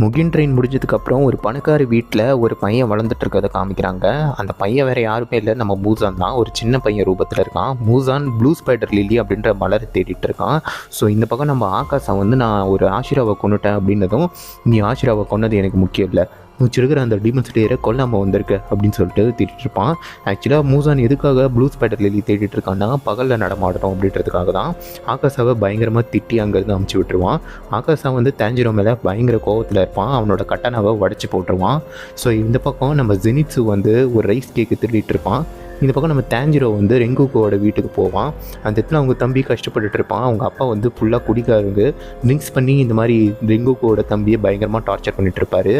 Mugen train முடிஞ்சதுக்கப்புறம் ஒரு பணக்கார வீட்டில் ஒரு பையன் வளர்ந்துட்டு இருக்கிறத காமிக்கிறாங்க. அந்த பையன் வேறு யாருமே இல்லை. நம்ம மூசான் தான். ஒரு சின்ன பையன் ரூபத்தில் இருக்கான். மூசான் ப்ளூ ஸ்பைடர் லில்லி அப்படின்ற மலரை தேடிட்டு இருக்கான். ஸோ இந்த பக்கம் நம்ம ஆகாஷா வந்து நான் ஒரு ஆஷிராவை கொண்டுட்டேன் அப்படின்னதும் நீ ஆஷிராவை கொன்னது எனக்கு முக்கியம் இல்லை. வச்சிருக்கிற அந்த டீமன் ஸ்லேயரை கொல்லாமல் வந்திருக்க அப்படின்னு சொல்லிட்டு தேடிட்டு இருப்பான் ஆக்சுவலாக மூசான் எதுக்காக ப்ளூ ஸ்பேட்டர் லில்லி தேடிட்டு இருக்கான்னா பகலில் நடமாடணும் அப்படின்றதுக்காக தான். ஆகாஷாவை பயங்கரமாக திட்டி அங்கேருந்து அமுச்சு விட்டுருவான். ஆகாஷா வந்து தேஞ்சிரோ மேலே பயங்கர கோவத்தில் இருப்பான். அவனோட கட்டனாவை உடச்சி போட்டுருவான். ஸோ இந்த பக்கம் நம்ம ஜெனிட்ஸு வந்து ஒரு ரைஸ் கேக்கு திருடிட்டு இருப்பான் இந்த பக்கம் நம்ம தேஞ்சிரோ வந்து ரெங்குக்கோட வீட்டுக்கு போவான். அந்த இடத்துல அவங்க தம்பி கஷ்டப்பட்டுட்டு இருப்பான். அவங்க அப்பா வந்து ஃபுல்லாக குடிக்காரங்க ட்ரிங்க்ஸ் பண்ணி இந்த மாதிரி ரெங்குக்கோட தம்பியை பயங்கரமாக டார்ச்சர் பண்ணிட்டு இருப்பாரு.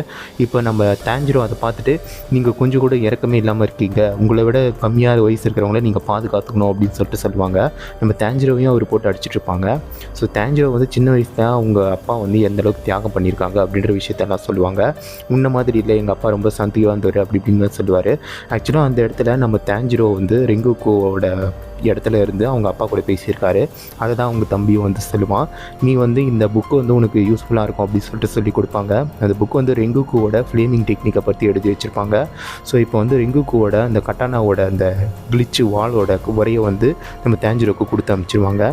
இப்போ நம்ம தேஞ்சிரோ அதை பார்த்துட்டு நீங்கள் கொஞ்சம் கூட இறக்கமே இல்லாமல் இருக்கீங்க. உங்களை விட கம்மியாக வயசு இருக்கிறவங்கள நீங்கள் பாதுகாத்துக்கணும் அப்படின்னு சொல்லிட்டு சொல்லுவாங்க. நம்ம தேஞ்சிரோவையும் அவர் போட்டு அடிச்சிட்டு இருப்பாங்க. ஸோ தேஞ்சிரோ வந்து சின்ன வயசில் அவங்க அப்பா வந்து எந்த அளவுக்கு தியாகம் பண்ணியிருக்காங்க அப்படின்ற விஷயத்தெல்லாம் சொல்லுவாங்க. முன்ன மாதிரி இல்லை. எங்கள் அப்பா ரொம்ப சந்தியாக வந்தவர் அப்படி இப்படின்னு சொல்லுவார். ஆக்சுவலாக அந்த இடத்துல நம்ம டான்ஜிரோ வந்து ரெங்குக்கோவோட இடத்துல இருந்து அவங்க அப்பா கூட பேசியிருக்காரு. அதை தான் அவங்க தம்பியும் வந்து சொல்லுவான் நீ வந்து இந்த புக்கு வந்து உனக்கு யூஸ்ஃபுல்லாக இருக்கும் அப்படின்னு சொல்லிட்டு சொல்லி கொடுப்பாங்க. அந்த புக் வந்து ரெங்குக்குவோட ஃப்ளேமிங் டெக்னிக்கை பற்றி எழுதி வச்சுருப்பாங்க. ஸோ இப்போ வந்து ரெங்குக்குவோட அந்த கட்டானாவோட அந்த கிளிச்சு வாளோட உரையை வந்து நம்ம தேஞ்சிரோக்கு கொடுத்து அனுப்பிச்சிருவாங்க.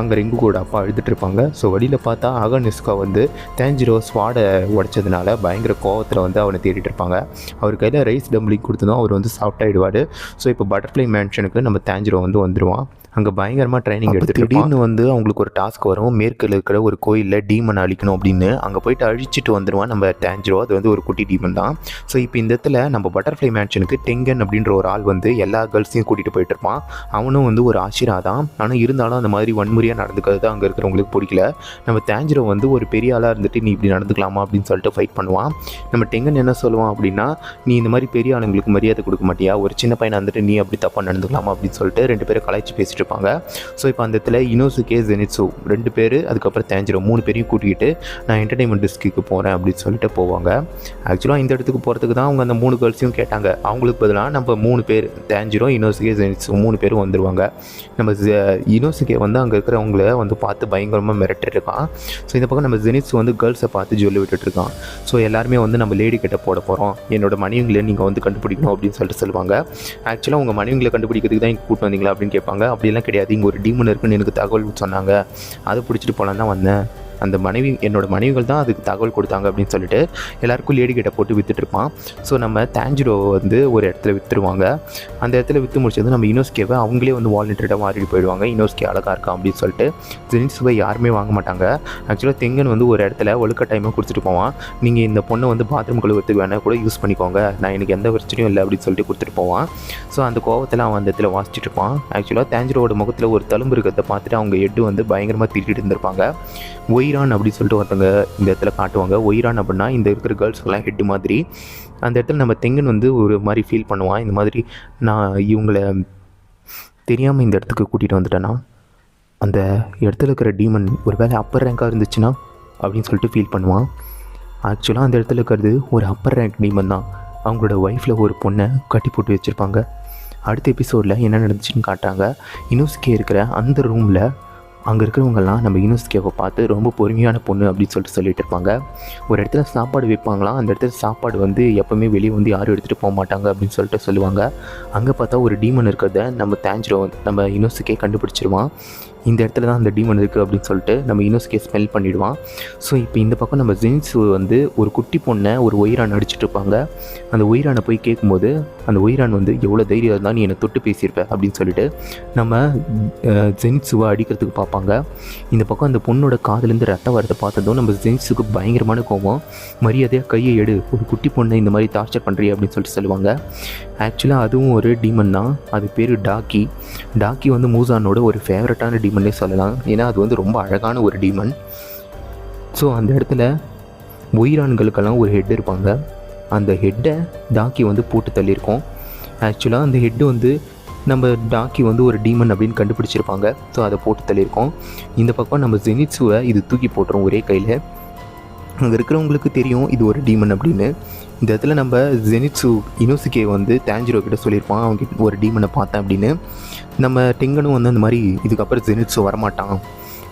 அங்கே ரெங்குக்குவோட அப்பா எழுதிட்டுருப்பாங்க ஸோ வழியில் பார்த்தா அகனிஸ்கா வந்து தேஞ்சிரோ ஸ்வாடை உடைச்சதுனால பயங்கர கோவத்தில் வந்து அவனை தேடிட்டு இருப்பாங்க. அவர் கையில் ரைஸ் டம்ப்ளிங் கொடுத்ததும் அவர் வந்து சாஃப்டாகிடுவார் ஸோ இப்போ பட்டர்ஃப்ளை மேன்ஷனுக்கு நம்ம தேஞ்சிரோ வந்து வந்துடுவான் அங்கே பயங்கரமாக ட்ரைனிங் எடுத்துட்டு திடீர்னு வந்து அவங்களுக்கு ஒரு டாஸ்க் வரும். மேற்கில் இருக்கிற ஒரு கோயிலில் டீமன் அழிக்கணும் அப்படின்னு. அங்கே போயிட்டு அழிச்சிட்டு வந்துடுவான் நம்ம டேஞ்சரோ அது வந்து ஒரு குட்டி டீமன் தான். ஸோ இப்போ இந்த இடத்துல நம்ம பட்டர்ஃப்ளை மேன்ஷனுக்கு டெங்கன் அப்படின்ற ஒரு ஆள் வந்து எல்லா கேர்ள்ஸையும் கூட்டிகிட்டு போயிட்டு இருப்பான். அவனும் வந்து ஒரு ஆசிரா தான். ஆனால் இருந்தாலும் அந்த மாதிரி வன்முறையாக நடந்துக்கிறது தான் அங்கே இருக்கிறவங்களுக்கு பிடிக்கல. நம்ம தேஞ்சரோ வந்து ஒரு பெரிய ஆளாக இருந்துட்டு நீ இப்படி நடந்துக்கலாமா? அப்படின்னு சொல்லிட்டு ஃபைட் பண்ணுவான். நம்ம டெங்கன் என்ன சொல்லுவான் அப்படின்னா நீ இந்த மாதிரி பெரிய ஆளுங்களுக்கு மரியாதை கொடுக்க மாட்டியா? ஒரு சின்ன பையனை வந்துட்டு நீ அப்படி தப்பாக நடந்துக்கலாமா? அப்படின்னு சொல்லிட்டு ரெண்டு பேரும் கலாய்ச்சி பேசிட்டு வச்சுருப்பாங்க ஸோ இப்போ அந்த இடத்துல இனோசுகே ஜெனிட்ஸு ரெண்டு பேர் அதுக்கப்புறம் தேஞ்சிரோ மூணு பேரையும் கூட்டிகிட்டு நான் என்டர்டைன்மெண்ட் டிஸ்ட்ரிக்கு போகிறேன் அப்படின்னு சொல்லிட்டு போவாங்க. ஆக்சுவலாக இந்த இடத்துக்கு போகிறதுக்கு தான் அவங்க அந்த மூணு கேர்ள்ஸையும் கேட்டாங்க. அவங்களுக்கு பதிலாக நம்ம மூணு பேர் தேஞ்சிரோ இனோசுகே ஜெனிட்ஸு மூணு பேரும் வந்துடுவாங்க நம்ம இனோசுகே வந்து அங்கே இருக்கிறவங்கள வந்து பார்த்து பயங்கரமாக மிரட்டிருக்கான். ஸோ இந்த பக்கம் நம்ம ஜெனிட்ஸ் வந்து கேர்ள்ஸை பார்த்து சொல்லி விட்டுட்டு இருக்கான் ஸோ எல்லாருமே வந்து நம்ம லேடி கிட்ட போட போகிறோம் என்னோட மனைவிங்களை நீங்கள் வந்து கண்டுபிடிக்கணும் அப்படின்னு சொல்லிட்டு சொல்லுவாங்க. ஆக்சுவலாக உங்கள் மனைவிங்களை கண்டுபிடிக்கிறதுக்கு தான் இங்கே கூட்டு வந்தீங்களா அப்படின்னு கேட்பாங்க. அப்படிலாம் கிடையாது. இங்கே ஒரு டீமன் இருக்குன்னு எனக்கு தகவல் சொன்னாங்க. அதை பிடிச்சிட்டு போகலான்னு தான் வந்தேன். அந்த மனைவி என்னோடய மனைவிகள் தான் அதுக்கு தகவல் கொடுத்தாங்க அப்படின்னு சொல்லிட்டு எல்லாருக்கும் லேடி கிட்ட போட்டு விற்றுட்ருப்பான் ஸோ நம்ம தேஞ்சிரோ வந்து ஒரு இடத்துல விற்றுருவாங்க அந்த இடத்துல விற்று முடிச்சது நம்ம இனோஸ்கேவை அவங்களே வந்து வாலண்டியர்டாக மாறிட்டு போயிடுவாங்க. இனோஸ்கே அழகாக இருக்கான் அப்படின்னு சொல்லிட்டு ஜெனிசுவை யாருமே வாங்க மாட்டாங்க. ஆக்சுவலாக தெங்கன் வந்து ஒரு இடத்துல ஒழுக்க டைமாக கொடுத்துட்டு போவான். நீங்கள் இந்த பொண்ணை வந்து பாத்ரூம் கழுவுறதுக்கு வேணால் கூட யூஸ் பண்ணிக்கோங்க. நான் எனக்கு எந்த பிரச்சனையும் இல்லை அப்படின்னு சொல்லிட்டு கொடுத்துட்டு போவான். ஸோ அந்த கோவத்தில் அவன் அந்த இடத்துல வாசிச்சுட்டு இருப்பான். ஆக்சுவலாக தேஞ்சிரோட முகத்தில் ஒரு தழும்பு இருக்கிறத பார்த்துட்டு அவங்க எட்டு வந்து பயங்கரமாக திட்டிட்டு இருந்திருப்பாங்க. ஒய்ரான் அப்படின்னு சொல்லிட்டு ஒருத்தவங்க இந்த இடத்துல காட்டுவாங்க. ஒய்ரான் அப்படின்னா இந்த இருக்கிற கேர்ள்ஸ்க்கெல்லாம் ஹெட் மாதிரி. அந்த இடத்துல நம்ம தெங்கன் வந்து ஒரு மாதிரி ஃபீல் பண்ணுவான். இந்த மாதிரி நான் இவங்கள தெரியாமல் இந்த இடத்துக்கு கூட்டிகிட்டு வந்துட்டேன்னா அந்த இடத்துல இருக்கிற டீமன் ஒரு வேளை அப்பர் ரேங்காக இருந்துச்சுன்னா அப்படின்னு சொல்லிட்டு ஃபீல் பண்ணுவான். ஆக்சுவலாக அந்த இடத்துல இருக்கிறது ஒரு அப்பர் ரேங்க் டீமன் தான். அவங்களோட ஒய்ஃபில் ஒரு பொண்ணை கட்டி போட்டு வச்சுருப்பாங்க. அடுத்த எபிசோடில் என்ன நடந்துச்சுன்னு காட்டுறாங்க. இனோஸ்கே இருக்கிற அந்த ரூமில் அங்கே இருக்கிறவங்கெல்லாம் நம்ம யூனிவர்சிட்டியை பார்த்து ரொம்ப பொறுமையான பொண்ணு அப்படின்னு சொல்லிட்டு சொல்லிட்டு இருப்பாங்க. ஒரு இடத்துல சாப்பாடு வைப்பாங்களாம் அந்த இடத்துல சாப்பாடு வந்து எப்போவுமே வெளியே வந்து யாரும் எடுத்துகிட்டு போக மாட்டாங்க அப்படின்னு சொல்லிட்டு சொல்லுவாங்க. அங்கே பார்த்தா ஒரு டீமன் இருக்கிறத நம்ம தேஞ்சிரோ நம்ம யூனிவர்சிட்டியே கண்டுபிடிச்சிருவான். இந்த இடத்துல தான் அந்த டீமன் இருக்குது அப்படின்னு சொல்லிட்டு நம்ம யூனிவர்சிட்டியை ஸ்மெல் பண்ணிவிடுவான் ஸோ இப்போ இந்த பக்கம் நம்ம ஜென்ஸ் வந்து ஒரு குட்டி பொண்ணை ஒரு ஒயிரான் அடிச்சிட்டு இருப்பாங்க. அந்த ஒயிரானை போய் கேட்கும்போது அந்த ஒயிரான் வந்து எவ்வளோ தைரியம் இருந்தால் நீ என்னை தொட்டு பேசியிருப்ப அப்படின்னு சொல்லிட்டு நம்ம ஜென்ஸுவை அடிக்கிறதுக்கு பார்ப்பாங்க. இந்த பக்கம் அந்த பொண்ணோட காதுலேருந்து ரத்தம் வரதை பார்த்ததும் நம்ம ஜென்ஸுக்கு பயங்கரமான கோபம் மரியாதையாக கையை எடு ஒரு குட்டி பொண்ணை இந்த மாதிரி டார்ச்சர் பண்ணுறீ அப்படின்னு சொல்லிட்டு சொல்லுவாங்க. ஆக்சுவலாக அதுவும் ஒரு டீமன் தான். அது பேர் டாக்கி டாக்கி வந்து மூசானோட ஒரு ஃபேவரட்டான டீமன்னே சொல்லலாம். ஏன்னா அது வந்து ரொம்ப அழகான ஒரு டீமன் ஸோ அந்த இடத்துல உயிரான்களுக்கெல்லாம் ஒரு ஹெட் இருப்பாங்க. அந்த ஹெட்டை டாக்கி வந்து போட்டு தள்ளியிருக்கோம். ஆக்சுவலாக அந்த ஹெட்டு வந்து நம்ம டாக்கி வந்து ஒரு டீமன் அப்படின்னு கண்டுபிடிச்சிருப்பாங்க. ஸோ அதை போட்டு தள்ளியிருக்கோம். இந்த பக்கம் நம்ம ஜெனிட்ஸுவை இது தூக்கி போட்டுரும் ஒரே கையில். அங்கே இருக்கிறவங்களுக்கு தெரியும் இது ஒரு டீமன் அப்படின்னு. இந்த இடத்துல நம்ம ஜெனிட்ஸு இனோசிகே வந்து தேஞ்சிரோ கிட்ட சொல்லியிருப்பான். அவங்க ஒரு டீமனை பார்த்தேன் அப்படின்னு. நம்ம டெங்கனும் வந்து அந்த மாதிரி இதுக்கப்புறம் ஜெனிட்ஸு வரமாட்டான்.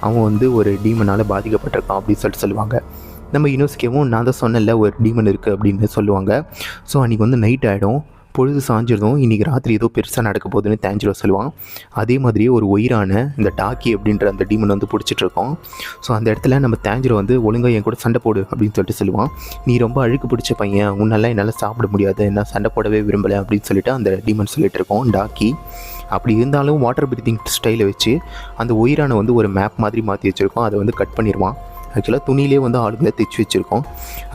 அவன் வந்து ஒரு டீமனால் பாதிக்கப்பட்டிருக்கான் அப்படின்னு சொல்லிட்டு சொல்லுவாங்க. நம்ம யூனிவர்சிட்டியும் நான் தான் சொன்னல ஒரு டீமன் இருக்குது அப்படின்னு சொல்லுவாங்க. ஸோ அன்றைக்கி வந்து நைட் ஆகிடும் பொழுது சாஞ்சிருந்தோம் இன்றைக்கி ராத்திரி ஏதோ பெருசாக நடக்க போகுதுன்னு தேஞ்சிரோ சொல்லுவான். அதே மாதிரியே ஒரு உயிரான இந்த டாக்கி அப்படின்ற அந்த டீமன் வந்து பிடிச்சிட்ருக்கோம் ஸோ அந்த இடத்துல நம்ம தேஞ்சிரோ வந்து ஒழுங்காக என் கூட சண்டை போடு அப்படின்னு சொல்லிட்டு சொல்லுவான். நீ ரொம்ப அழுக்கு பிடிச்ச பையன். உன்னெல்லாம் என்னால் சாப்பிட முடியாது. நான் சண்டை போடவே விரும்பலை அப்படின்னு சொல்லிட்டு அந்த டீமன் சொல்லிட்டு இருக்கோம் டாக்கி. அப்படி இருந்தாலும் வாட்டர் பிரீத்திங் ஸ்டைலை வச்சு அந்த உயிரான வந்து ஒரு மேப் மாதிரி மாற்றி வச்சுருக்கோம் அதை வந்து கட் பண்ணிடுவான் ஆக்சுவலாக துணியிலே வந்து ஆளுங்களை தைச்சி வச்சுருக்கோம்.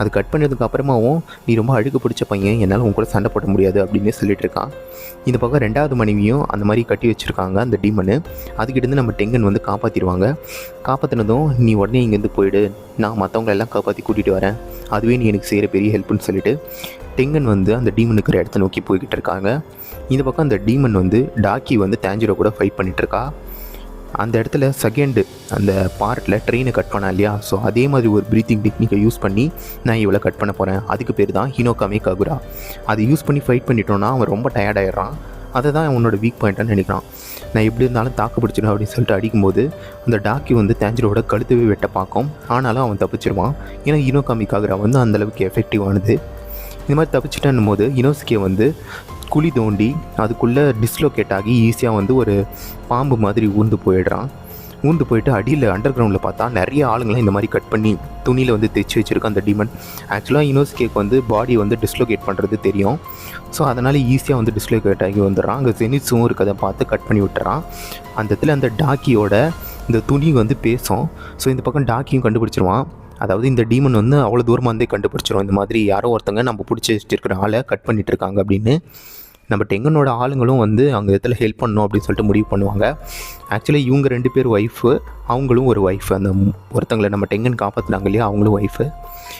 அது கட் பண்ணதுக்கு அப்புறமாவும் நீ ரொம்ப அழுக்கு பிடிச்ச பையன் என்னால் உன் கூட சண்டை போட முடியாது அப்படின்னு சொல்லிட்டு இருக்கான். இந்த பக்கம் ரெண்டாவது மனைவியும் அந்த மாதிரி கட்டி வச்சுருக்காங்க அந்த டீமனு அதுக்கிட்டேருந்து நம்ம டெங்கன் வந்து காப்பாற்றிடுவாங்க காப்பாற்றினதும் நீ உடனே இங்கேருந்து போயிடு. நான் மற்றவங்க எல்லாம் காப்பாற்றி கூட்டிகிட்டு வரேன். அதுவே நீ எனக்கு செய்கிற பெரிய ஹெல்ப்னு சொல்லிட்டு டெங்கன் வந்து அந்த டீமன் இருக்கிற இடத்த நோக்கி போய்கிட்டு இருக்காங்க. இந்த பக்கம் அந்த டீமன் வந்து டாக்கி வந்து தேஞ்சிரோ கூட ஃபைட் பண்ணிகிட்ருக்கா அந்த இடத்துல செகண்டு அந்த பார்ட்டில் ட்ரெயினை கட் பண்ணா இல்லையா? ஸோ அதே மாதிரி ஒரு ப்ரீத்திங் டெக்னிக்கை யூஸ் பண்ணி நான் இவ்வளோ கட் பண்ண போகிறேன் அதுக்கு பேர் தான் ஹினோகாமே ககுரா அதை யூஸ் பண்ணி ஃபைட் பண்ணிட்டோன்னா அவன் ரொம்ப டயர்டாயிடுறான் அதை தான் அவனோட வீக் பாயிண்ட்டான்னு நினைக்கிறான். நான் எப்படி இருந்தாலும் தாக்கு பிடிச்சிடும் அப்படின்னு சொல்லிட்டு அடிக்கும்போது அந்த டாக்கி வந்து தேஞ்சரோட கழுத்தவே வெட்ட பார்க்கும். ஆனாலும் அவன் தப்பிச்சிருவான். ஏன்னா இனோகாமி காகுரா வந்து அந்தளவுக்கு எஃபெக்டிவானது இந்த மாதிரி தப்பிச்சிட்டேன்னும் போது இனோஸ்கே வந்து குழி தோண்டி அதுக்குள்ளே டிஸ்லோகேட் ஆகி ஈஸியாக வந்து ஒரு பாம்பு மாதிரி ஊர்ந்து போயிடுறான். ஊர்ந்து போயிட்டு அடியில் அண்டர் கிரவுண்டில் பார்த்தா நிறைய ஆளுங்களாம் இந்த மாதிரி கட் பண்ணி துணியில் வந்து தைச்சி வச்சுருக்கோம் அந்த டிமன் ஆக்சுவலாக இனோஸ்கேக்கு வந்து பாடி வந்து டிஸ்லோகேட் பண்ணுறது தெரியும். ஸோ அதனால் ஈஸியாக வந்து டிஸ்லோகேட் ஆகி வந்துடுறான். அங்கே ஜெனிட்ஸும் இருக்கதை பார்த்து கட் பண்ணி விட்டுறான். அந்த இடத்துல அந்த டாக்கியோட இந்த துணி வந்து பேசும். ஸோ இந்த பக்கம் டாக்கியும் கண்டுபிடிச்சிருவான். அதாவது இந்த டீமன் வந்து அவ்வளோ தூரமாக இருந்தே கண்டுபிடிச்சிரும். இந்த மாதிரி யாரோ ஒருத்தங்க நம்ம பிடிச்சி வச்சுருக்கிற ஆளை கட் பண்ணிகிட்ருக்காங்க இருக்காங்க அப்படின்னு. நம்ம டெங்கனோட ஆளுங்களும் வந்து அங்கே இடத்துல ஹெல்ப் பண்ணணும் அப்படின்னு சொல்லிட்டு முடிவு பண்ணுவாங்க. ஆக்சுவலி இவங்க ரெண்டு பேர் ஒய்ஃபு அவங்களும் ஒரு ஒய்ஃப் அந்த ஒருத்தங்களை நம்ம டெங்கன் காப்பாற்றினாங்க இல்லையா? அவங்களும் ஒய்ஃபு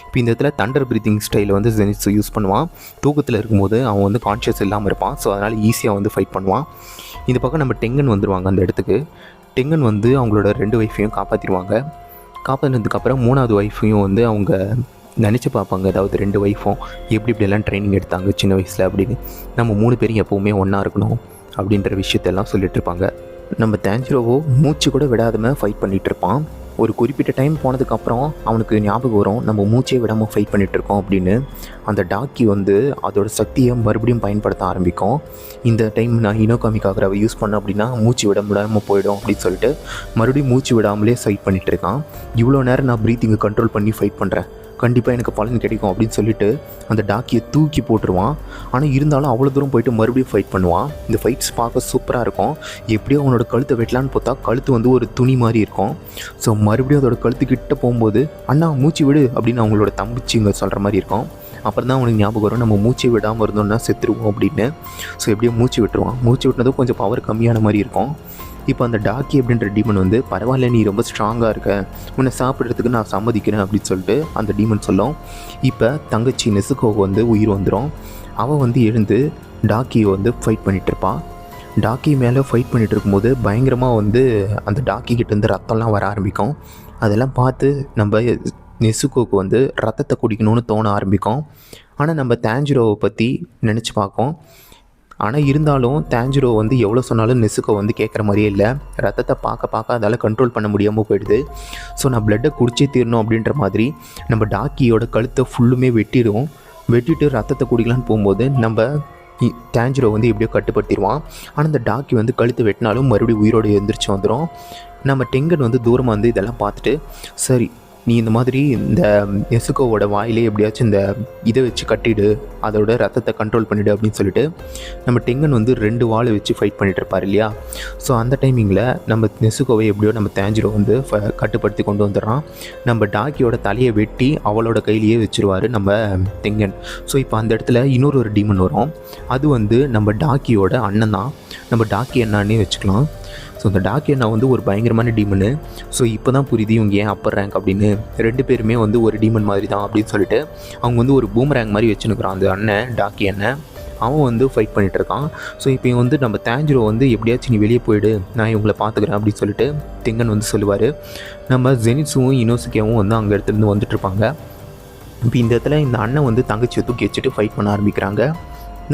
இப்போ இந்த இடத்துல தண்டர் பிரீத்திங் ஸ்டைலை வந்து ஜெனிஸ் யூஸ் பண்ணுவான். தூக்கத்தில் இருக்கும்போது அவன் வந்து கான்ஷியஸ் இல்லாமல் இருப்பான். ஸோ அதனால் ஈஸியாக வந்து ஃபைட் பண்ணுவான். இந்த பக்கம் நம்ம டெங்கன் வந்துடுவாங்க அந்த இடத்துக்கு. டெங்கன் வந்து அவங்களோட ரெண்டு ஒய்ஃபையும் காப்பாற்றிடுவாங்க காப்பாற்றினதுக்கப்புறம் மூணாவது ஒய்ஃபையும் வந்து அவங்க நினச்சி பார்ப்பாங்க. அதாவது ரெண்டு ஒய்ஃபும் எப்படி இப்படியெல்லாம் ட்ரைனிங் எடுத்தாங்க சின்ன வயசில் அப்படின்னு. நம்ம மூணு பேரும் எப்போவுமே ஒன்றா இருக்கணும் அப்படின்ற விஷயத்தெல்லாம் சொல்லிட்டு இருப்பாங்க. நம்ம தேஞ்சிரோவோ மூச்சு கூட விடாதம ஃபைட் பண்ணிகிட்டு இருப்பான். ஒரு குறிப்பிட்ட டைம் போனதுக்கப்புறம் அவனுக்கு ஞாபகம் வரும். நம்ம மூச்சே விடாமல் ஃபைட் பண்ணிகிட்ருக்கோம் அப்படின்னு. அந்த டாக்கி வந்து அதோடய சக்தியை மறுபடியும் பயன்படுத்த ஆரம்பிக்கும். இந்த டைம் நான் இனோகாமிக்காக யூஸ் பண்ணேன் அப்படின்னா மூச்சு விட முடியாமல் போயிடும் அப்படின்னு சொல்லிட்டு மறுபடியும் மூச்சு விடாமலே ஃபைட் பண்ணிகிட்ருக்கான் இவ்வளோ நேரம் நான் ப்ரீத்திங்கை கண்ட்ரோல் பண்ணி ஃபைட் பண்ணுறேன் கண்டிப்பாக எனக்கு பலன் கிடைக்கும் அப்படின்னு சொல்லிட்டு அந்த டாக்கியை தூக்கி போட்டுருவான். ஆனால் இருந்தாலும் அவ்வளோ தூரம் போயிட்டு மறுபடியும் ஃபைட் பண்ணுவான். இந்த ஃபைட்ஸ் பார்க்க சூப்பராக இருக்கும். எப்படியோ அவனோட கழுத்தை வெட்டலான்னு பார்த்தா கழுத்து வந்து ஒரு துணி மாதிரி இருக்கும். ஸோ மறுபடியும் அதோட கழுத்து கிட்ட போகும்போது அண்ணா மூச்சு விடு அப்படின்னு அவங்களோட தம்பிச்சிங்க சொல்கிற மாதிரி இருக்கும். அப்புறம் தான் அவனுக்கு ஞாபகம் வரும் நம்ம மூச்சு விடாமல் இருந்தோம்னா செத்துருவோம் அப்படின்னு. ஸோ எப்படியோ மூச்சு விட்டுருவான். மூச்சு விட்டுனதும் கொஞ்சம் பவர் கம்மியான மாதிரி இருக்கும். இப்போ அந்த டாக்கி அப்படின்ற டீமன் வந்து பரவாயில்ல நீ ரொம்ப ஸ்ட்ராங்காக இருக்க. உன்னை சாப்பிட்றதுக்கு நான் சம்மதிக்கிறேன் அப்படின்னு சொல்லிட்டு அந்த டீமன் சொல்லும். இப்போ தங்கச்சி நெசுக்கோ வந்து உயிர் வந்துடும் அவள் வந்து எழுந்து டாக்கியை வந்து ஃபைட் பண்ணிகிட்ருப்பான் டாக்கி மேலே ஃபைட் பண்ணிட்டு இருக்கும்போது பயங்கரமாக வந்து அந்த டாக்கி கிட்டேருந்து ரத்தம்லாம் வர ஆரம்பிக்கும். அதெல்லாம் பார்த்து நம்ம நெசுக்கோக்கு வந்து ரத்தத்தை குடிக்கணும்னு தோண ஆரம்பிக்கும். ஆனால் நம்ம தேஞ்சிரோவை பற்றி நினச்சி பார்க்கோம் ஆனால் இருந்தாலும் தேஞ்சிரோ வந்து எவ்வளோ சொன்னாலும் நெசுக்கோ வந்து கேட்குற மாதிரியே இல்லை. ரத்தத்தை பார்க்க பார்க்க அதால் கண்ட்ரோல் பண்ண முடியாமல் போயிடுது. ஸோ நான் பிளட்டை குடிச்சே தீரணும் அப்படின்ற மாதிரி நம்ம டாக்கியோட கழுத்தை ஃபுல்லுமே வெட்டிடும் வெட்டிட்டு ரத்தத்தை குடிக்கலான்னு போகும்போது நம்ம இ- தேஞ்சிரோ வந்து எப்படியோ கட்டுப்படுத்திடுவான். ஆனால் இந்த டாக்கி வந்து கழுத்தை வெட்டினாலும் மறுபடியும் உயிரோடு எழுந்திரிச்சு வந்துடும் நம்ம டெங்கன் வந்து தூரமாக வந்து இதெல்லாம் பார்த்துட்டு சரி நீ இந்த மாதிரி இந்த எசுகோவோட வாயிலே எப்படியாச்சும் இந்த இதை வச்சு கட்டிடு அதோட ரத்தத்தை கண்ட்ரோல் பண்ணிடு அப்படின்னு சொல்லிட்டு நம்ம டெங்கன் வந்து ரெண்டு வாளை வச்சு ஃபைட் பண்ணிட்டு இருப்பார் இல்லையா? ஸோ அந்த டைமிங்கில் நம்ம நெசுகோவை எப்படியோ நம்ம தேஞ்சிரோ வந்து ஃப- கட்டுப்படுத்தி கொண்டு வந்துடுறான். நம்ம டாக்கியோட தலையை வெட்டி அவளோட கையிலேயே வச்சிருவாரு நம்ம டெங்கன் ஸோ இப்போ அந்த இடத்துல இன்னொரு ஒரு டீமன் வரும். அது வந்து நம்ம டாக்கியோட அண்ணன் தான். நம்ம டாக்கி என்னன்னே வச்சுக்கலாம். ஸோ இந்த டாக்கி அண்ணா வந்து ஒரு பயங்கரமான டீமனு ஸோ இப்போ தான் புரியுது இவங்க ஏன் அப்பர் ரேங்க் அப்படின்னு. ரெண்டு பேருமே வந்து ஒரு டீமன் மாதிரி தான் அப்படின்னு சொல்லிட்டு அவங்க வந்து ஒரு பூம் ரேங்க் மாதிரி வச்சுன்னுக்குறான் அந்த அண்ணன் டாக்கி அண்ணன் அவன் வந்து ஃபைட் பண்ணிகிட்டு இருக்கான் ஸோ இப்போ இவன் வந்து நம்ம தேஞ்சிரோ வந்து எப்படியாச்சும் நீ வெளியே போயிடு நான் இவங்களை பார்த்துக்கிறேன் அப்படின்னு சொல்லிட்டு தெங்கன் வந்து சொல்லுவார். நம்ம ஜெனிட்ஸுவும் இனோசுக்கேவும் வந்து அங்கே இடத்துலேருந்து வந்துட்டுருப்பாங்க. இப்போ இந்த இடத்துல இந்த அண்ணன் வந்து தங்கச்சியை தூக்கி வச்சுட்டு ஃபைட் பண்ண ஆரம்பிக்கிறாங்க.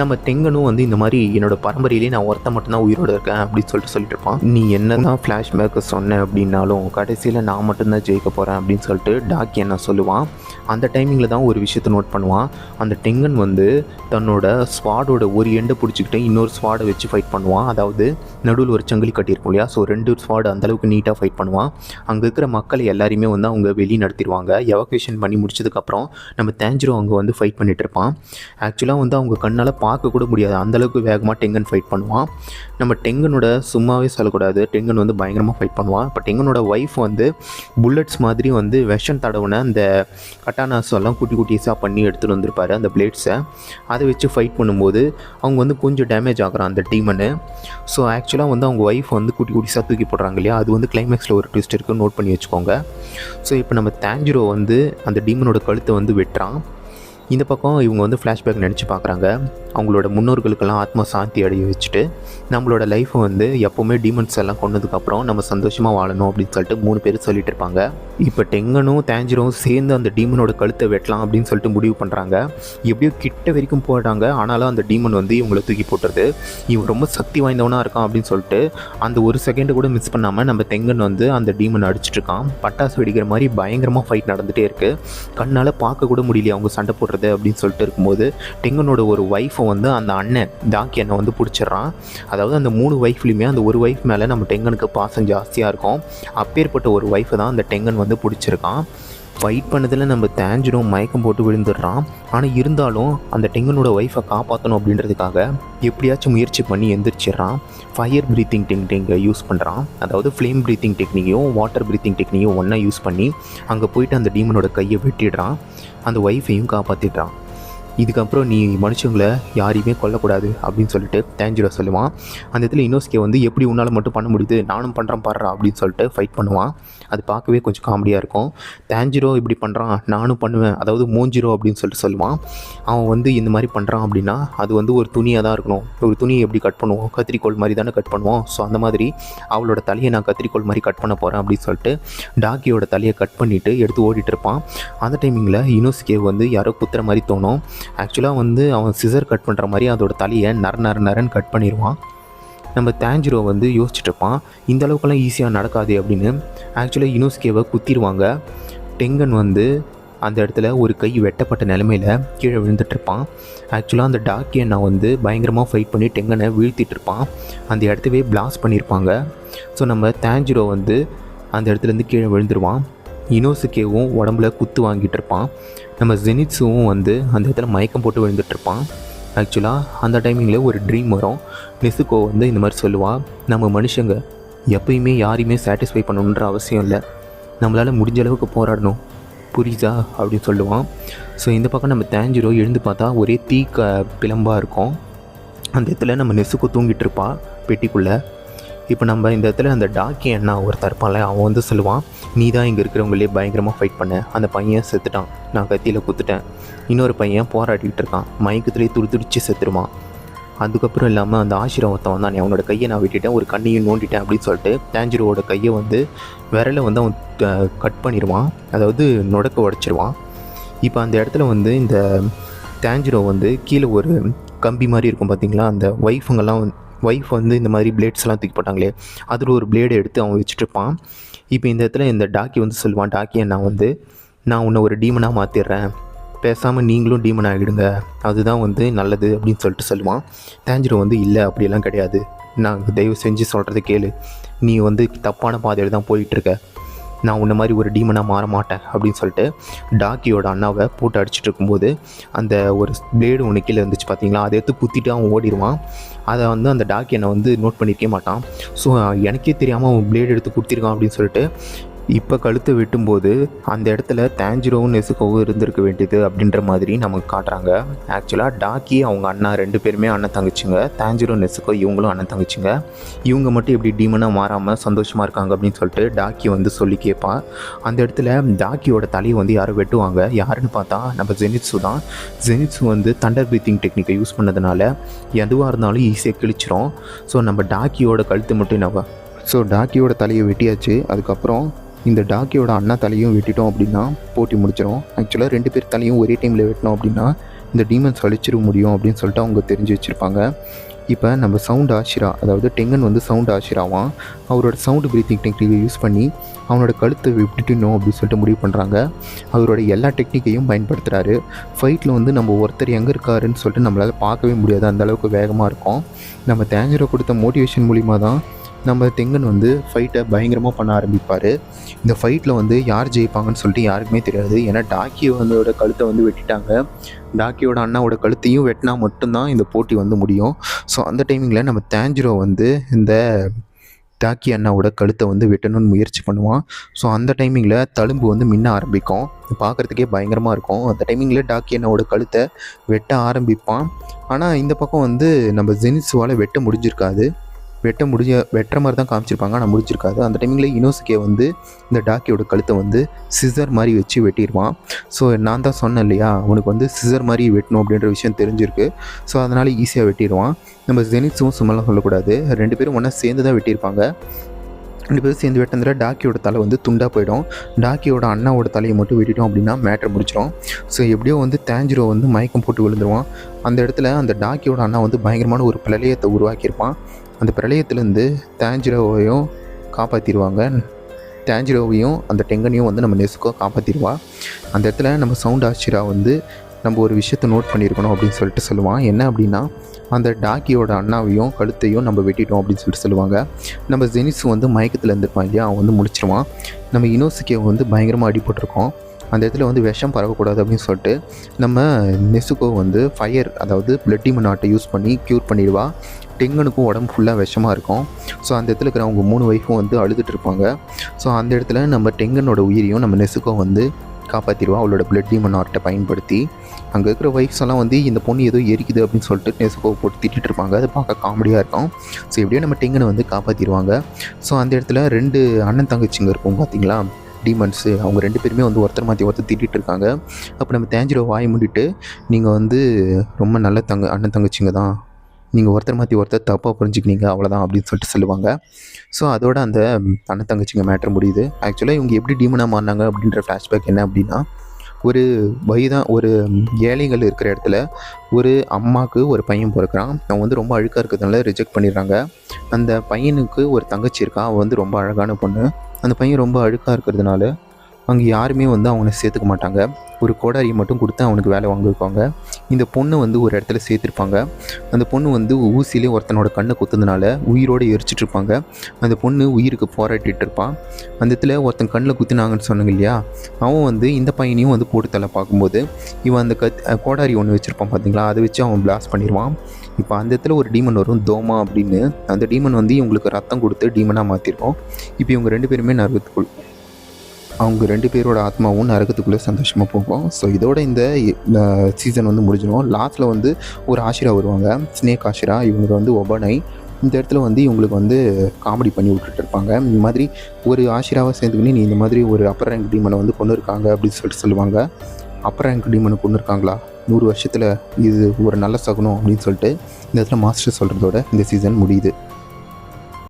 நம்ம தெங்கனும் வந்து இந்த மாதிரி என்னோட பரம்பரையிலே நான் ஒருத்த மட்டும்தான் உயிரோட இருக்கேன் அப்படின்னு சொல்லிட்டு சொல்லிட்டு இருப்பான். நீ என்ன தான் ஃப்ளாஷ்பேக்கு சொன்ன அப்படின்னாலும் கடைசியில் நான் மட்டும்தான் ஜெயிக்க போகிறேன் அப்படின்னு சொல்லிட்டு டாக்கி என்ன சொல்லுவான். அந்த டைமிங்கில் தான் ஒரு விஷயத்தை நோட் பண்ணுவான். அந்த டெங்கன் வந்து தன்னோட ஸ்வாடோட ஒரு எண்டை பிடிச்சிக்கிட்டு இன்னொரு ஸ்வாடை வச்சு ஃபைட் பண்ணுவான். அதாவது நடுவில் ஒரு சங்கிலி கட்டியிருக்கும் இல்லையா? ஸோ ரெண்டு ஸ்வாடு அந்தளவுக்கு நீட்டாக ஃபைட் பண்ணுவான். அங்கே இருக்கிற மக்களை எல்லாரையுமே வந்து அவங்க வெளியே நடத்திடுவாங்க. எவகேஷன் பண்ணி முடிச்சதுக்கப்புறம் நம்ம தேஞ்சிரும் அங்கே வந்து ஃபைட் பண்ணிகிட்டு இருப்பான். ஆக்சுவலாக வந்து அவங்க கண்ணால் பார்க்க கூட முடியாது. அந்தளவுக்கு வேகமாக டெங்கன் ஃபைட் பண்ணுவான். நம்ம டெங்கனோட சும்மாவே சொல்லக்கூடாது. டெங்கன் வந்து பயங்கரமாக ஃபைட் பண்ணுவான். இப்போ டெங்கனோட ஒய்ஃப் வந்து புல்லட்ஸ் மாதிரி வந்து விஷம் தடவுன அந்த கட்டானாஸ் எல்லாம் குட்டி குட்டிஸாக பண்ணி எடுத்துகிட்டு வந்திருப்பாரு அந்த பிளேட்ஸை அதை வச்சு ஃபைட் பண்ணும்போது அவங்க வந்து கொஞ்சம் டேமேஜ் ஆகுறான் அந்த டீமனு ஸோ ஆக்சுவலாக வந்து அவங்க ஒய்ஃப் வந்து குட்டி குட்டிஸாக தூக்கி போடுறாங்க இல்லையா? அது வந்து கிளைமேக்ஸில் ஒரு ட்விஸ்ட் இருக்குது நோட் பண்ணி வச்சுக்கோங்க. ஸோ இப்போ நம்ம தேஞ்சிரோ வந்து அந்த டீமனோட கழுத்தை வந்து வெட்டுறான். இந்த பக்கம் இவங்க வந்து ஃப்ளாஷ்பேக் நினச்சி பார்க்குறாங்க. அவங்களோட முன்னோர்களுக்கெல்லாம் ஆத்மா சாந்தி அடைய வச்சுட்டு நம்மளோட லைஃப்பை வந்து எப்போவுமே டீமன்ஸ் எல்லாம் கொண்டதுக்கப்புறம் நம்ம சந்தோஷமாக வாழணும் அப்படின்னு சொல்லிட்டு மூணு பேர் சொல்லிட்டு இருப்பாங்க. இப்போ டெங்கனும் தேஞ்சிரும் சேர்ந்து அந்த டீமனோட கழுத்தை வெட்டலாம் அப்படின்னு சொல்லிட்டு முடிவு பண்ணுறாங்க எப்படியோ கிட்ட வரைக்கும் போடுறாங்க ஆனாலும் அந்த டீமன் வந்து இவங்கள தூக்கி போட்டுறது இவன் ரொம்ப சக்தி வாய்ந்தவனாக இருக்கான் அப்படின்னு சொல்லிட்டு அந்த ஒரு செகண்டு கூட மிஸ் பண்ணாமல் நம்ம தெங்கன் வந்து அந்த டீமன் அடிச்சிட்ருக்கான் பட்டாசு வெடிக்கிற மாதிரி பயங்கரமாக ஃபைட் நடந்துகிட்டே இருக்குது கண்ணால் பார்க்க கூட முடியல அவங்க சண்டை போடுறது அப்படின்னு சொல்லிட்டு இருக்கும்போது டெங்கனோட ஒரு ஒய்ஃபை வந்து அந்த அண்ணன் டாக்கி அண்ணன் வந்து பிடிச்சிடுறான். அதாவது அந்த மூணு ஒய்ஃப்லையுமே அந்த ஒரு ஒய்ஃப் மேலே நம்ம டெங்கனுக்கு பாசம் ஜாஸ்தியாக இருக்கும். அப்பேற்பட்ட ஒரு ஒய்ஃபை தான் அந்த டெங்கன் வந்து பிடிச்சிருக்கான். ஃபைட் பண்ணதில் நம்ம தேஞ்சிடும் மயக்கம் போட்டு விழுந்துடுறான். ஆனால் இருந்தாலும் அந்த டெங்கனோட ஒய்ஃபை காப்பாற்றணும் அப்படின்றதுக்காக எப்படியாச்சும் முயற்சி பண்ணி எந்திரிச்சிடுறான். ஃபயர் ப்ரீத்திங் டெக்னிக்கை யூஸ் பண்ணுறான் அதாவது ஃப்ளேம் ப்ரீத்திங் டெக்னிக்கையும் வாட்டர் ப்ரீத்திங் டெக்னிக்கையும் ஒன்றா யூஸ் பண்ணி அங்கே போயிட்டு அந்த டீமனோட கையை வெட்டிடுறான். அந்த ஒய்ஃபையும் காப்பாற்றிடுறான் இதுக்கப்புறம் நீ மனுஷங்களை யாரையுமே கொல்லக்கூடாது அப்படின்னு சொல்லிட்டு தேஞ்சிரோ சொல்லுவான். அந்த இடத்துல இனோஸ்கே வந்து எப்படி உன்னால் மட்டும் பண்ண முடியுது? நானும் பண்ணுறேன் பாடுறா அப்படின்னு சொல்லிட்டு ஃபைட் பண்ணுவான். அது பார்க்கவே கொஞ்சம் காமெடியாக இருக்கும். தேஞ்சிரோ இப்படி பண்ணுறான் நானும் பண்ணுவேன். அதாவது மூஞ்சிரோ அப்படின்னு சொல்லிட்டு சொல்லுவான். அவன் வந்து இந்த மாதிரி பண்ணுறான் அப்படின்னா அது வந்து ஒரு துணியாக தான் இருக்கணும். ஒரு துணியை எப்படி கட் பண்ணுவோம்? கத்திரிக்கோள் மாதிரி தானே கட் பண்ணுவோம். ஸோ அந்த மாதிரி அவளோட தலையை நான் கத்திரிக்கோள் மாதிரி கட் பண்ண போகிறேன் அப்படின்னு சொல்லிட்டு டாக்கியோட தலையை கட் பண்ணிவிட்டு எடுத்து ஓடிட்டு இருப்பான். அந்த டைமிங்கில் இனோஸ்கே வந்து யாரோ குத்துற மாதிரி தோணும். ஆக்சுவலாக வந்து அவன் சிசர் கட் பண்ணுற மாதிரி அதோட தலையை நர நர நரன்னு கட் பண்ணிடுவான் நம்ம தேஞ்சிரோ வந்து யோசிச்சுட்ருப்பான் இந்த அளவுக்குலாம் ஈஸியாக நடக்காது அப்படின்னு. ஆக்சுவலாக இனோஸ்கேவை குத்திடுவாங்க. டெங்கன் வந்து அந்த இடத்துல ஒரு கை வெட்டப்பட்ட நிலமையில கீழே விழுந்துட்டுருப்பான் ஆக்சுவலாக அந்த டாக்கி அண்ணா வந்து பயங்கரமாக ஃபைட் பண்ணி டெங்கனை வீழ்த்திட்டு இருப்பான் அந்த இடத்தவே பிளாஸ்ட் பண்ணியிருப்பாங்க ஸோ நம்ம தேஞ்சிரோ வந்து அந்த இடத்துலேருந்து கீழே விழுந்துருவான். இனோசுக்கேவும் உடம்புல குத்து வாங்கிட்டு இருப்பான் நம்ம ஜெனிட்ஸுவும் வந்து அந்த இடத்துல மயக்கம் போட்டு விழுந்துட்டுருப்பான் ஆக்சுவலாக அந்த டைமிங்கில் ஒரு ட்ரீம் வரும். நெசுக்கோ வந்து இந்த மாதிரி சொல்லுவாள் நம்ம மனுஷங்க எப்பயுமே யாரையுமே சாட்டிஸ்ஃபை பண்ணணுன்ற அவசியம் இல்லை. நம்மளால் முடிஞ்ச அளவுக்கு போராடணும். புரியுதா? அப்படின்னு சொல்லுவான் ஸோ இந்த பக்கம் நம்ம தேஞ்சிரோ எழுந்து பார்த்தா ஒரே தீ க பிளம்பாக இருக்கும். அந்த இடத்துல நம்ம நெசுக்கோ தூங்கிட்டு இருப்பா பெட்டிக்குள்ளே. இப்போ நம்ம இந்த இடத்துல அந்த டாக்கி அண்ணா ஒருத்தர் இருப்பான்ல அவன் வந்து சொல்லுவான் நீ தான் இங்கே இருக்கிறவங்களே பயங்கரமாக ஃபைட் பண்ண. அந்த பையன் செத்துட்டான். நான் கத்தியில் குத்துட்டேன். இன்னொரு பையன் போராடிக்கிட்டு இருக்கான். மயக்கத்துலேயே துடி துடிச்சு செத்துருவான். அதுக்கப்புறம் இல்லாமல் அந்த ஆசிரமத்தை வந்தான். அவனோட கையை நான் விட்டுட்டேன். ஒரு கண்ணையும் நோண்டிட்டேன். அப்படின்னு சொல்லிட்டு தேஞ்சிரோட கையை வந்து விரலை வந்து அவன் கட் பண்ணிடுவான். அதாவது நுடக்க உடச்சிருவான். இப்போ அந்த இடத்துல வந்து இந்த தேஞ்சிரோ வந்து கீழே ஒரு கம்பி மாதிரி இருக்கும் பார்த்தீங்களா அந்த ஒய்ஃபுங்கெல்லாம் ஒய்ஃப் வந்து இந்த மாதிரி பிளேட்ஸ்லாம் தூக்கி போட்டாங்களே அதில் ஒரு பிளேடு எடுத்து அவன் வச்சுட்டுருப்பான். இப்போ இந்த இடத்துல இந்த டாக்கி வந்து சொல்லுவான் டாக்கியை நான் வந்து நான் உன்னை ஒரு டீமனாக மாற்றிடுறேன் பேசாமல் நீங்களும் டீமன் ஆகிடுங்க. அதுதான் வந்து நல்லது அப்படின்னு சொல்லிட்டு சொல்லுவான். தேஞ்சிரோ வந்து இல்லை அப்படியெல்லாம் கிடையாது. நான் தயவு செஞ்சு சொல்கிறத கேளு. நீ வந்து தப்பான பாதையில் தான் போயிட்டுருக்க. நான் உன்ன மாதிரி ஒரு டீமனாக மாற மாட்டேன் அப்படின்னு சொல்லிட்டு டாக்கியோட அண்ணாவை போட்டு அடிச்சிட்டு இருக்கும்போது அந்த ஒரு பிளேடு ஒன்று கீழே இருந்துச்சு பார்த்தீங்களா அதை எடுத்து குத்திட்டு அவன் ஓடிடுவான். அதை வந்து அந்த டாக்கி என்னை வந்து நோட் பண்ணியிருக்கே மாட்டான். ஸோ எனக்கே தெரியாமல் அவன் பிளேடு எடுத்து கொடுத்துருக்கான் அப்படின்னு சொல்லிட்டு இப்போ கழுத்தை வெட்டும்போது அந்த இடத்துல தேஞ்சிரோவும் நெசுக்கோவும் இருந்திருக்க வேண்டியது அப்படின்ற மாதிரி நமக்கு காட்டுறாங்க. ஆக்சுவலாக டாக்கி அவங்க அண்ணா ரெண்டு பேருமே அண்ணன் தங்கச்சிங்க. தேஞ்சிரோ நெசுக்கோ இவங்களும் அண்ணன் தங்கச்சிங்க. இவங்க மட்டும் எப்படி டீமனாக மாறாமல் சந்தோஷமாக இருக்காங்க அப்படின்னு சொல்லிட்டு டாக்கி வந்து சொல்லி கேட்பான் அந்த இடத்துல டாக்கியோட தலையை வந்து யாரும் வெட்டுவாங்க? யாருன்னு பார்த்தா நம்ம ஜெனிட்ஸு தான். ஜெனிட்ஸு வந்து தண்டர் பிரீத்திங் டெக்னிக்கை யூஸ் பண்ணதுனால எதுவாக இருந்தாலும் ஈஸியாக கிழிச்சிரும். ஸோ நம்ம டாக்கியோட கழுத்து மட்டும் நம்ம ஸோ டாக்கியோட தலையை வெட்டியாச்சு. அதுக்கப்புறம் இந்த டாக்கியோட அண்ணா தலையும் வெட்டிட்டோம் அப்படின்னா போட்டி முடிச்சிடும் ஆக்சுவலாக ரெண்டு பேர் தலையும் ஒரே டைமில் வெட்டினோம் அப்படின்னா இந்த டீமன்ஸ் அழிச்சிட முடியும் அப்படின்னு சொல்லிட்டு அவங்க தெரிஞ்சு வச்சுருப்பாங்க. இப்போ நம்ம சவுண்ட் ஆஷிரா அதாவது டெங்கன் வந்து சவுண்ட் ஆஷிராவான் அவரோட சவுண்டு பிரீத்திங் டெக்னிக்கை யூஸ் பண்ணி அவனோட கழுத்தை விட்டுட்டணும் அப்படின்னு சொல்லிட்டு முடிவு பண்ணுறாங்க அவரோட எல்லா டெக்னிக்கையும் பயன்படுத்துகிறாரு ஃபைட்டில் வந்து நம்ம ஒருத்தர் எங்கே இருக்காருன்னு சொல்லிட்டு நம்மளால் பார்க்கவே முடியாது. அந்தளவுக்கு வேகமாக இருக்கும். நம்ம தேஞ்சரை கொடுத்த மோட்டிவேஷன் மூலிமா தான் நம்ம தெங்கன் வந்து ஃபைட்டை பயங்கரமாக பண்ண ஆரம்பிப்பார். இந்த ஃபைட்டில் வந்து யார் ஜெயிப்பாங்கன்னு சொல்லிட்டு யாருக்குமே தெரியாது. ஏன்னா டாக்கி வந்தோட கழுத்தை வந்து வெட்டிட்டாங்க. டாக்கியோட அண்ணாவோட கழுத்தையும் வெட்டினா மட்டும்தான் இந்த போட்டி வந்து முடியும். ஸோ அந்த டைமிங்கில் நம்ம தேஞ்சிரோ வந்து இந்த டாக்கி அண்ணாவோட கழுத்தை வந்து வெட்டணும்னு முயற்சி பண்ணுவான். ஸோ அந்த டைமிங்கில் தழும்பு வந்து மின்ன ஆரம்பிக்கும். பார்க்குறதுக்கே பயங்கரமாக இருக்கும். அந்த டைமிங்கில் டாக்கி அண்ணாவோட கழுத்தை வெட்ட ஆரம்பிப்பான். ஆனால் இந்த பக்கம் வந்து நம்ம ஜெனிட்ஸுவால் வெட்ட முடிஞ்சிருக்காது. வெட்ட முடிஞ்ச வெட்டுற மாதிரி தான் காமிச்சிருப்பாங்க. ஆனால் முடிச்சிருக்காது. அந்த டைமிங்கில் இனோசுக்கே வந்து இந்த டாக்கியோட கழுத்தை வந்து சிசர் மாதிரி வச்சு வெட்டிடுவான் ஸோ நான் தான் சொன்னேன் இல்லையா அவனுக்கு வந்து சிசர் மாதிரி வெட்டணும் அப்படின்ற விஷயம் தெரிஞ்சிருக்கு. ஸோ அதனால் ஈஸியாக வெட்டிடுவான் நம்ம ஜெனிட்ஸும் சும்மாலாம் சொல்லக்கூடாது. ரெண்டு பேரும் ஒன்றா சேர்ந்து தான் வெட்டியிருப்பாங்க. ரெண்டு பேரும் சேர்ந்து வெட்டினதில் டாக்கியோட தலை வந்து துண்டாக போயிடும். டாக்கியோட அண்ணாவோட தலையை மட்டும் வெட்டிட்டோம் அப்படின்னா மேட்ரு முடிச்சிடும் ஸோ எப்படியோ வந்து தேஞ்சிரோ வந்து மயக்கம் போட்டு விழுந்துருவான். அந்த இடத்துல அந்த டாக்கியோட அண்ணா வந்து பயங்கரமான ஒரு பிரளயத்தை உருவாக்கியிருப்பான். அந்த பிரளயத்துலேருந்து தேஞ்சிரோவையும் காப்பாற்றிடுவாங்க தேஞ்சிரோவையும் அந்த டெங்கனையும் வந்து நம்ம நெசுக்கோ காப்பாற்றிடுவா அந்த இடத்துல நம்ம சவுண்ட் ஆச்சிரா வந்து நம்ம ஒரு விஷயத்தை நோட் பண்ணியிருக்கணும் அப்படின்னு சொல்லிட்டு சொல்லுவான். என்ன அப்படின்னா அந்த டாக்கியோட அண்ணாவையும் கழுத்தையும் நம்ம வெட்டிட்டோம் அப்படின்னு சொல்லிட்டு சொல்லுவாங்க. நம்ம ஜெனிஸ் வந்து மயக்கத்தில் இருந்திருப்பான் இல்லையா? அவன் வந்து முடிச்சிருவான் நம்ம இனோசிக்கே வந்து பயங்கரமாக அடிபட்டிருக்கோம். அந்த இடத்துல வந்து விஷம் பரவக்கூடாது அப்படின்னு சொல்லிட்டு நம்ம நெசுக்கோ வந்து ஃபயர் அதாவது பிளட் டீமன் ஆட்டை யூஸ் பண்ணி க்யூர் பண்ணிடுவா. டெங்கனுக்கும் உடம்பு ஃபுல்லாக விஷமாக இருக்கும். ஸோ அந்த இடத்துல இருக்கிற அவங்க மூணு ஒய்ஃபும் வந்து அழுதுட்டு இருப்பாங்க. ஸோ அந்த இடத்துல நம்ம டெங்கனோட உயிரையும் நம்ம நெசுக்கோ வந்து காப்பாற்றிடுவா அவளோட பிளட் டீமன் ஆர்ட்டை பயன்படுத்தி. அங்கே இருக்கிற ஒய்ஃப்ஸ் எல்லாம் வந்து இந்த பொண்ணு ஏதோ எரிக்குது அப்படின்னு சொல்லிட்டு நெசுக்கோ போட்டு திட்டிட்டு இருப்பாங்க. அது பார்க்க காமெடியாக இருக்கும். ஸோ எப்படியோ நம்ம டெங்கனை வந்து காப்பாற்றிடுவாங்க ஸோ அந்த இடத்துல ரெண்டு அண்ணன் தங்கச்சிங்க இருக்கும் பார்த்தீங்களா டீமன்ஸு அவங்க ரெண்டு பேருமே வந்து ஒருத்தர் மாற்றி ஒருத்தர் திட்டிகிட்டு இருக்காங்க. அப்போ நம்ம தேஞ்சிரோ வாய் மூடிட்டு நீங்கள் வந்து ரொம்ப நல்ல தங்க அண்ணன் தங்கச்சிங்க தான். நீங்கள் ஒருத்தர் மாற்றி ஒருத்தர் தப்பாக புரிஞ்சுக்கினீங்க அவ்வளோதான் அப்படின்னு சொல்லிட்டு சொல்லுவாங்க. ஸோ அதோட அந்த அண்ணன் தங்கச்சிங்க மேட்ரு முடியுது. ஆக்சுவலாக இவங்க எப்படி டீமனாக மாறினாங்க அப்படின்ற ஃப்ளாஷ்பேக் என்ன அப்படின்னா ஒரு வயதான் ஒரு ஏழைகள் இருக்கிற இடத்துல ஒரு அம்மாவுக்கு ஒரு பையன் பிறக்கிறான். அவன் வந்து ரொம்ப அழுக்காக இருக்கிறதுனால ரிஜெக்ட் பண்ணிடுறாங்க. அந்த பையனுக்கு ஒரு தங்கச்சி இருக்கான் அவள் வந்து ரொம்ப அழகான பொண்ணு. அந்த பையன் ரொம்ப அழுக்காக இருக்கிறதுனால அங்கே யாருமே வந்து அவனை சேர்த்துக்க மாட்டாங்க. ஒரு கோடாரியை மட்டும் கொடுத்து அவனுக்கு வேலை வாங்க வைப்பாங்க இந்த பொண்ணை வந்து ஒரு இடத்துல சேர்த்துருப்பாங்க. அந்த பொண்ணு வந்து ஊசியிலே ஒருத்தனோட கண்ணை குத்துனதுனால உயிரோடு எரிச்சிட்ருப்பாங்க அந்த பொண்ணு உயிருக்கு போராட்டிட்டு இருப்பான் அந்த இடத்துல ஒருத்தன் கண்ணில் குத்துனாங்கன்னு சொன்னாங்க இல்லையா? அவன் வந்து இந்த பையனையும் வந்து போட்டு தலை பார்க்கும்போது இவன் அந்த கத் கோடாரி ஒன்று வச்சுருப்பான் பார்த்தீங்களா அதை வச்சு அவன் பிளாஸ்ட் பண்ணிடுவான் இப்போ அந்த இடத்துல ஒரு டீமன் வரும் தோமா அப்படின்னு. அந்த டீமன் வந்து இவங்களுக்கு ரத்தம் கொடுத்து டீமனாக மாற்றிருக்கோம் இப்போ இவங்க ரெண்டு பேருமே நரகத்துக்குள் அவங்க ரெண்டு பேரோட ஆத்மாவும் நரகத்துக்குள்ளே சந்தோஷமாக போகும். ஸோ இதோட இந்த சீசன் வந்து முடிஞ்சிடும் லாஸ்ட்டில் வந்து ஒரு ஆஷிரா வருவாங்க. ஸ்னேக் ஆஷிரா இவங்க வந்து ஒபனை. இந்த இடத்துல வந்து இவங்களுக்கு வந்து காமெடி பண்ணி விட்டுட்டு இருப்பாங்க. இந்த மாதிரி ஒரு ஆஷிராவை சேர்ந்துக்கினு நீ இந்த மாதிரி ஒரு அப்பர் ரேங்க் டீமனை வந்து கொண்டு இருக்காங்க அப்படின்னு சொல்லிட்டு சொல்லுவாங்க. அப்பர் ரேங்க் டீமனை கொண்டு இருக்காங்களா? நூறு வருஷத்தில் இது ஒரு நல்ல சகுனம் அப்படின்னு சொல்லிட்டு இந்த இடத்துல மாஸ்டர் சொல்கிறதோட இந்த சீசன் முடியுது.